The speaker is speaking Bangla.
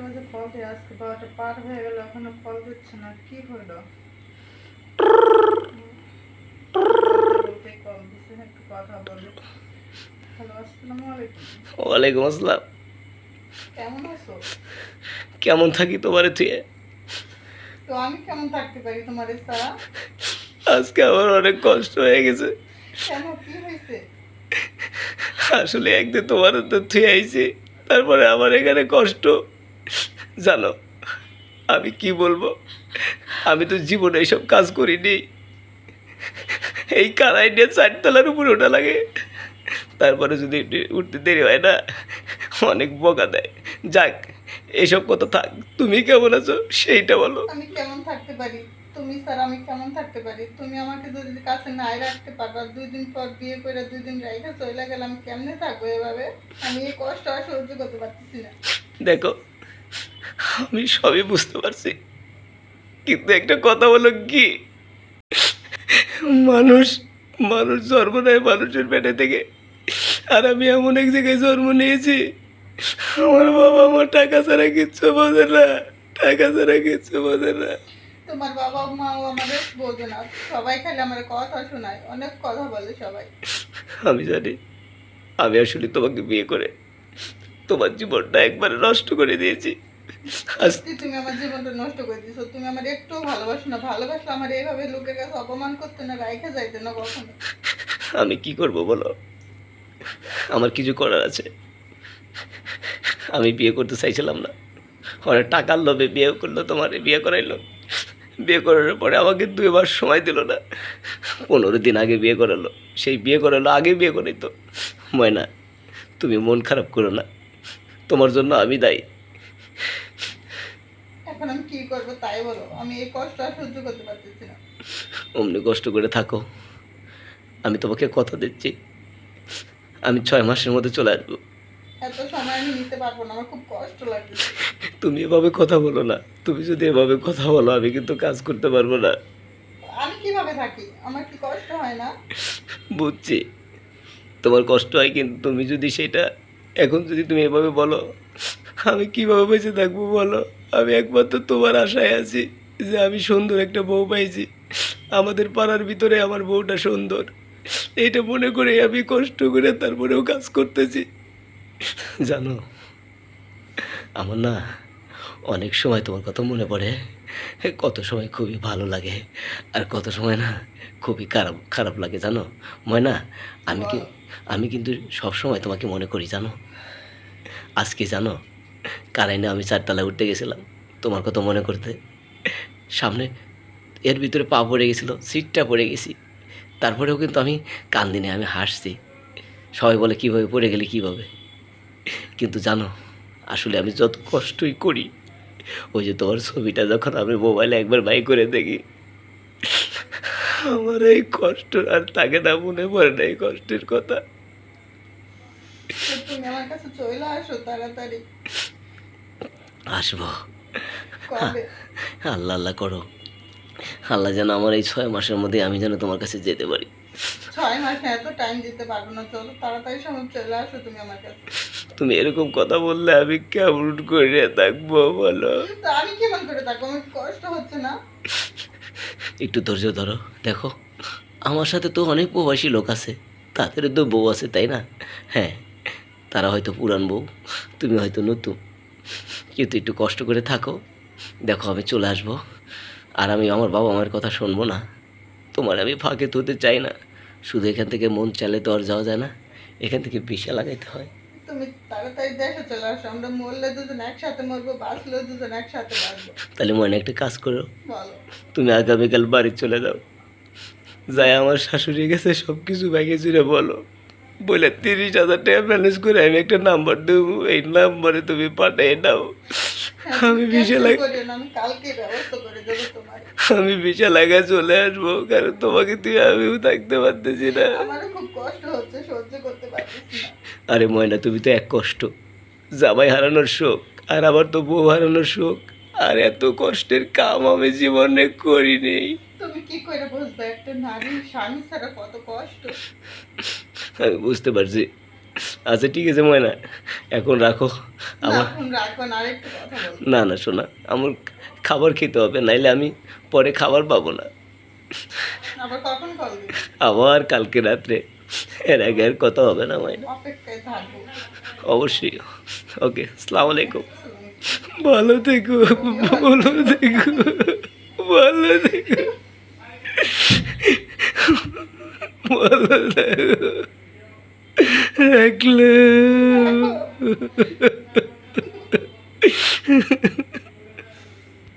আজকে বারোটা পার হয়ে গেল এখনও ফল দিচ্ছে না। কি হলো? ওয়ালাইকুম আসসালাম। কেমন আছো? কেমন থাকি তোমারে তুই? তো আমি কেমন থাকতে পারি তোমার আজকে আমার অনেক কষ্ট হয়ে গেছে। কেন? কি হয়েছে? আসলে একদিন তোমার তো থুয়ে আইছি তারপরে আমার এখানে কষ্ট। জানো আমি কি বলব? আমি তো জীবনে এইসব কাজ করিনি। এই কারাই নিয়ে চারতলার উপরে ওঠা লাগে। তারপরে যদি উঠতে- উঠতে দেরি হয় না অনেক বকা দেয়। যাক এসব কথা থাক তুমি কেমন আছো? সেইটা বলো। আমি কেমন থাকতে পারি? তুমি স্যার আমি কেমন থাকতে পারি? তুমি আমাকে যদি কাছে নাই রাখতে পারবা দুই দিন পর বিয়ে করে দুই দিন রাইখা চলে গেলাম কেমনে থাকব এভাবে? আমি এই কষ্ট আর সহ্য করতে পারতেছি না। দেখো আমি সবই বুঝতে পারছি। কিন্তু একটা কথা বলো কি? মানুষ মানুষ জন্ম নেয় মানুষের পেটে থেকে। আর আমি এমন এক জায়গায় জন্ম নিয়েছি আমার বাবা আমার টাকা ছাড়া কিচ্ছু বোঝে না টাকা ছাড়া কিচ্ছু বোঝে না। তোমার বাবা মাও আমাদের বোঝে না সবাই খালি আমার কথা শোনায় অনেক কথা বলে সবাই। আমি জানি আমি আসলে তোমাকে বিয়ে করে তোমার জীবনটা একবারে নষ্ট করে দিয়েছি। তুমি আমার জীবনটা নষ্ট করে দিছো তুমি আমার একটু ভালোবাসো না। ভালোবাসলে আমার এইভাবে লোকের কাছে অপমান করতে না রাইখা যাইতে না কখনো। আমি কি করব বলো? আমার কিছু করার আছে। আমি বিয়ে করতে চাইছিলাম না। অনেক টাকার লোভে বিয়ে করল তোমার বিয়ে করাইলো। বিয়ে করার পরে আমাকে দুই মাস সময় দিল না। পনেরো দিন আগে বিয়ে করালো। সেই বিয়ে করালো আগে বিয়ে করাইতো। ময়না তুমি মন খারাপ করো না। তোমার জন্য আমি দায়ী। কি করব তাই বলো। আমি এই কষ্ট আর সহ্য করতে পারতেছি না। অমনি কষ্ট করে থাকো। আমি তোমাকে কথা দিচ্ছি। আমি ছয় মাসের মধ্যে চলে আসব। এত সময় আমি নিতে পারব না আমার খুব কষ্ট তুমি এভাবে কথা বলো না। তুমি যদি এভাবে কথা বলো আমি কিন্তু কাজ করতে পারব না। আমি কীভাবে থাকি? আমার কি কষ্ট হয় না? বুঝছি। তোমার কষ্ট হয় কিন্তু তুমি যদি সেটা এখন যদি তুমি এভাবে বলো আমি কীভাবে বেঁচে থাকব বলো? আমি একমাত্র তোমার আশায় আছি যে আমি সুন্দর একটা বউ পাইছি। আমাদের পাড়ার ভিতরে আমার বউটা সুন্দর। এইটা মনে করে আমি কষ্ট করে তারপরেও কাজ করতেছি। জানো, আমার না অনেক সময় তোমার কথা মনে পড়ে। কত সময় খুবই ভালো লাগে আর কত সময় না খুবই খারাপ খারাপ লাগে, জানো? ময়না, আমি কি আমি কিন্তু সব সময় তোমাকে মনে করি, জানো? আজকে জানো কারাইনে আমি চারতলায় উঠতে গেছিলাম, তোমার কথা মনে করতে। সামনে এর ভিতরে পা পড়ে গেছিল, সিটটা পড়ে গেছি। তারপরেও কিন্তু আমি কান্দিনে আমি হাসছি। সবাই বলে, কীভাবে পড়ে গেলে, কীভাবে? কিন্তু জানো, আসলে আমি যত কষ্টই করি, ওই যে তোমার ছবিটা যখন আমি মোবাইলে একবার বাই করে দেখি, আমার এই কষ্ট আর তাকে না, মনে পড়ে না এই কষ্টের কথা। তুমি আমার কাছে চলে আসো তাড়াতাড়ি। আসব। আল্লাহ আল্লাহ করো। আল্লাহ যেন আমার এই ছয় মাসের মধ্যে আমি যেন তোমার কাছে যেতে পারি। ছয় মাসে এত টাইম দিতে পারব না চলো তাড়াতাড়ি সময় চলে আসো তুমি আমার কাছে। তুমি এরকম কথা বললে আমি কেমন করে থাকব বলো? আমি কেমন করে থাকব? আমার কষ্ট হচ্ছে না? একটু ধৈর্য ধরো। দেখো আমার সাথে তো অনেক প্রবাসী লোক আছে। তাদের তো বউ আছে তাই না? হ্যাঁ তারা হয়তো পুরান বউ তুমি হয়তো নতুন। কিন্তু একটু কষ্ট করে থাকো। দেখো আমি চলে আসব। আর আমি আমার বাবা মায়ের কথা শুনব না। তোমার আমি ফাঁকে তুলতে চাই না। শুধু এখান থেকে মন চালে তো আর যাওয়া যায় না। এখান থেকে বিশা লাগাইতে হয়। তুমি তাড়াতাড়ি দেশে চলে আসো। আমরা মরলে দুজন একসাথে মরবো বাঁচলেও দুজন একসাথে বাঁচবো। তাহলে মনে একটা কাজ করো। তুমি আগামীকাল বাড়ি চলে যাও। যাই আমার শাশুড়ি গেছে সব কিছু ব্যাগে জুড়ে বলো। বলে তিরিশ হাজার টাকা ম্যানেজ করে আমি একটা নাম্বার দেবো। এই নাম্বারে তুমি পাঠিয়ে দাও। আমি বিশাল আমি বিশাল আগে চলে আসব কারণ তোমাকে তুই আমিও থাকতে পারতেছি না। আরে ময়না তুমি তো এক কষ্ট। জামাই হারানোর শোক আর আবার তো বউ হারানোর শোক। আর এত কষ্টের কাম আমি জীবনে করিনি। তুমি কি করে বুঝবে একটা নারী স্বামী ছাড়া কত কষ্ট? আমি বুঝতে পারছি। আচ্ছা ঠিক আছে ময়না এখন রাখো। আমার না না শোনা আমার খাবার খেতে হবে নাইলে আমি পরে খাবার পাবো না। আবার কালকে রাত্রে। এর আগে আর কথা হবে না ময়না। অবশ্যই। ওকে সালাম আলাইকুম। ভালো থেকো ভালো থেকো ভালো থেকো। ভালো থেকো। রাখলে